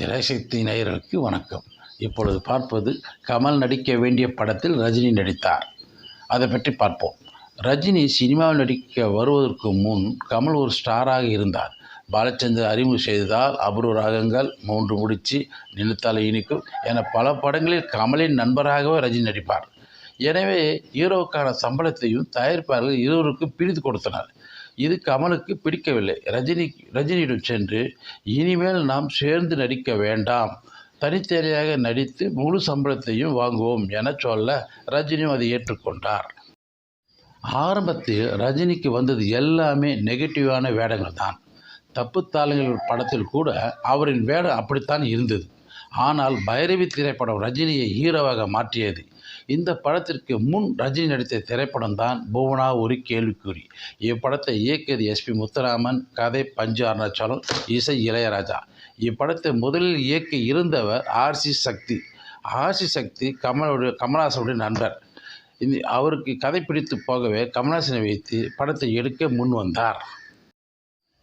திரைசக்தி நேயர்களுக்கு வணக்கம். இப்பொழுது பார்ப்பது கமல் நடிக்க வேண்டிய படத்தில் ரஜினி நடித்தார். அதை பற்றி பார்ப்போம். ரஜினி சினிமாவில் நடிக்க வருவதற்கு முன் கமல் ஒரு ஸ்டாராக இருந்தார். பாலச்சந்தர் அறிமுகம் செய்ததால் அபூர்வ ராகங்கள் மூன்று முடிச்சு நினைத்தால இனிக்கும் என பல படங்களில் கமலின் நண்பராகவே ரஜினி நடிப்பார். எனவே ஹீரோவுக்கான சம்பளத்தையும் தயாரிப்பாளர்கள் இருவருக்கும் பிரித்து கொடுத்தனர். இது கமலுக்கு பிடிக்கவில்லை. ரஜினி ரஜினியிடம் சென்று இனிமேல் நாம் சேர்ந்து நடிக்க வேண்டாம். தனித்தனியாக நடித்து முழு சம்பளத்தையும் வாங்குவோம் என சொல்ல ரஜினியும் அதை ஏற்றுக்கொண்டார். ஆரம்பத்தில் ரஜினிக்கு வந்தது எல்லாமே நெகட்டிவான வேடங்கள் தான் தப்புத்தாளுங்கள் படத்தில் கூட அவரின் வேடம் அப்படித்தான் இருந்தது. ஆனால் பைரவி திரைப்படம் ரஜினியை ஹீரோவாக மாற்றியது. இந்த படத்திற்கு முன் ரஜினி நடித்த திரைப்படம் தான் புவனா ஒரு கேள்விக்குறி. இப்படத்தை இயக்கியது எஸ்பி முத்துராமன் கதை பஞ்சு அருணாச்சலம் இசை இளையராஜா. இப்படத்தை முதலில் இயக்கி இருந்தவர் ஆர்சி சக்தி. ஆர்சி சக்தி கமலுடைய கமலாசனுடைய நண்பர். இந்த அவருக்கு கதை பிடித்து போகவே கமலாசனை வைத்து படத்தை எடுக்க முன் வந்தார்.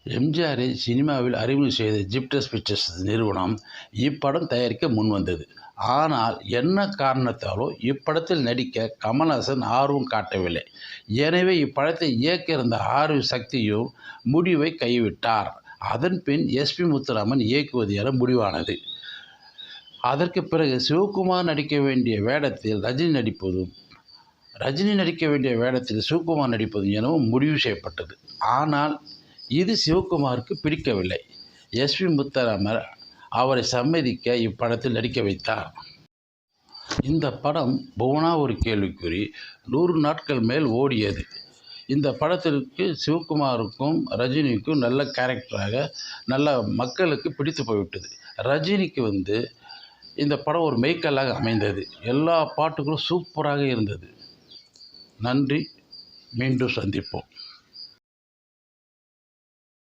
எம்ஜிஆரை சினிமாவில் அறிமுகம் செய்த ஜிப்டஸ் பிக்சர்ஸ் நிறுவனம் இப்படம் தயாரிக்க முன்வந்தது ஆனால் என்ன காரணத்தாலோ இப்படத்தில் நடிக்க கமல்ஹாசன் ஆர்வம் காட்டவில்லை. எனவே இப்படத்தை இயக்க இருந்த ஆர்வி சக்தியும் முடிவை கைவிட்டார். அதன் பின் எஸ்பி முத்துராமன் இயக்குவது என முடிவானது. அதற்கு பிறகு சிவகுமார் நடிக்க வேண்டிய வேடத்தில் ரஜினி நடிப்பதும் ரஜினி நடிக்க வேண்டிய வேடத்தில் சிவகுமார் நடிப்பதும் எனவும் முடிவு செய்யப்பட்டது. ஆனால் இது சிவகுமாருக்கு பிடிக்கவில்லை. எஸ்பி முத்தராமர் அவரை சம்மதிக்க இப்படத்தில் நடிக்க வைத்தார். இந்த படம் புவனா ஒரு கேள்விக்குறி நூறு நாட்கள் மேல் ஓடியது. இந்த படத்திற்கு சிவகுமாருக்கும் ரஜினிக்கும் நல்ல கேரக்டராக நல்ல மக்களுக்கு பிடித்து போய்விட்டது. ரஜினிக்கு வந்து இந்த படம் ஒரு மெய்க்கல்லாக அமைந்தது. எல்லா பாட்டுகளும் சூப்பராக இருந்தது. நன்றி. மீண்டும் சந்திப்போம்.